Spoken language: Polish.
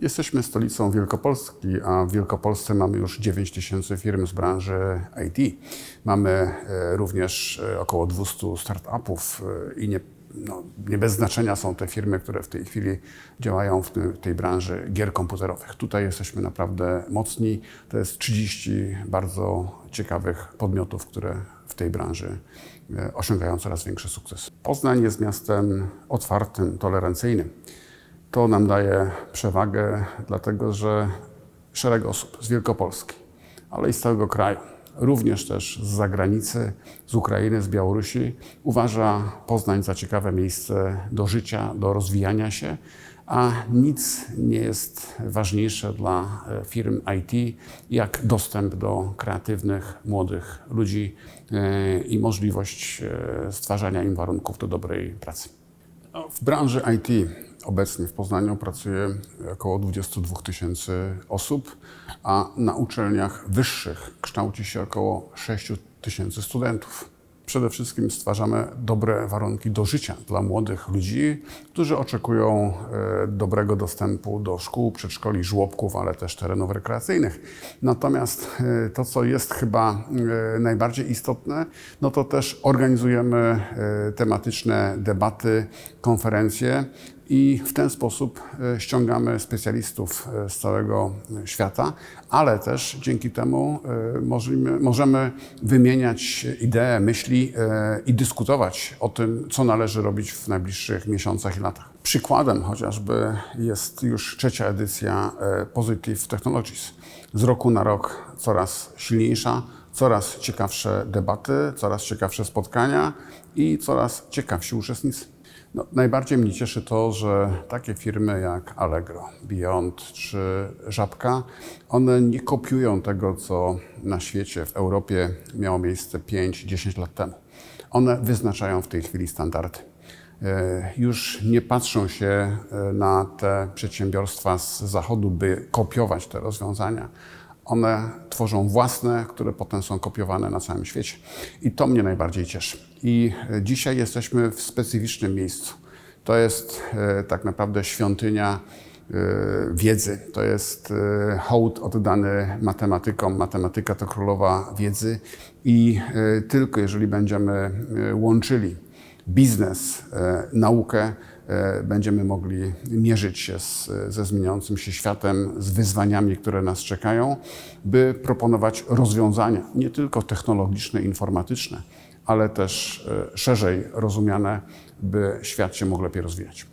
Jesteśmy stolicą Wielkopolski, a w Wielkopolsce mamy już 9 tysięcy firm z branży IT. Mamy e, również e, około 200 startupów e, i nie, no, nie bez znaczenia są te firmy, które w tej chwili działają w tej branży gier komputerowych. Tutaj jesteśmy naprawdę mocni. To jest 30 bardzo ciekawych podmiotów, które w tej branży osiągają coraz większy sukces. Poznań jest miastem otwartym, tolerancyjnym. To nam daje przewagę, dlatego że szereg osób z Wielkopolski, ale i z całego kraju, również też z zagranicy, z Ukrainy, z Białorusi, uważa Poznań za ciekawe miejsce do życia, do rozwijania się, a nic nie jest ważniejsze dla e, firm IT jak dostęp do kreatywnych, młodych ludzi e, i możliwość e, stwarzania im warunków do dobrej pracy. No, W branży IT obecnie w Poznaniu pracuje około 22 tysięcy osób, a na uczelniach wyższych kształci się około 6 tysięcy studentów. Przede wszystkim stwarzamy dobre warunki do życia dla młodych ludzi, którzy oczekują e, dobrego dostępu do szkół, przedszkoli, żłobków, ale też terenów rekreacyjnych. Natomiast e, to, co jest chyba e, najbardziej istotne, no to też organizujemy tematyczne debaty, konferencje i w ten sposób e, ściągamy specjalistów e, z całego e, świata, ale też dzięki temu możemy, możemy wymieniać idee, myśli i dyskutować o tym, co należy robić w najbliższych miesiącach i latach. Przykładem chociażby jest już trzecia edycja Positive Technologies. Z roku na rok coraz silniejsza, coraz ciekawsze debaty, coraz ciekawsze spotkania i coraz ciekawsi uczestnicy. No, najbardziej mnie cieszy to, że takie firmy jak Allegro, Beyond czy Żabka, one nie kopiują tego, co na świecie, w Europie miało miejsce 5-10 lat temu. One wyznaczają w tej chwili standardy. E, Już nie patrzą się e, na te przedsiębiorstwa z zachodu, by kopiować te rozwiązania. One tworzą własne, które potem są kopiowane na całym świecie. I to mnie najbardziej cieszy. I e, dzisiaj jesteśmy w specyficznym miejscu. To jest e, tak naprawdę świątynia e, wiedzy. To jest hołd oddany matematykom. Matematyka to królowa wiedzy i tylko jeżeli będziemy łączyli biznes, naukę, będziemy mogli mierzyć się z, ze zmieniającym się światem, z wyzwaniami, które nas czekają, by proponować rozwiązania nie tylko technologiczne, informatyczne, ale też e, szerzej rozumiane, by świat się mógł lepiej rozwijać.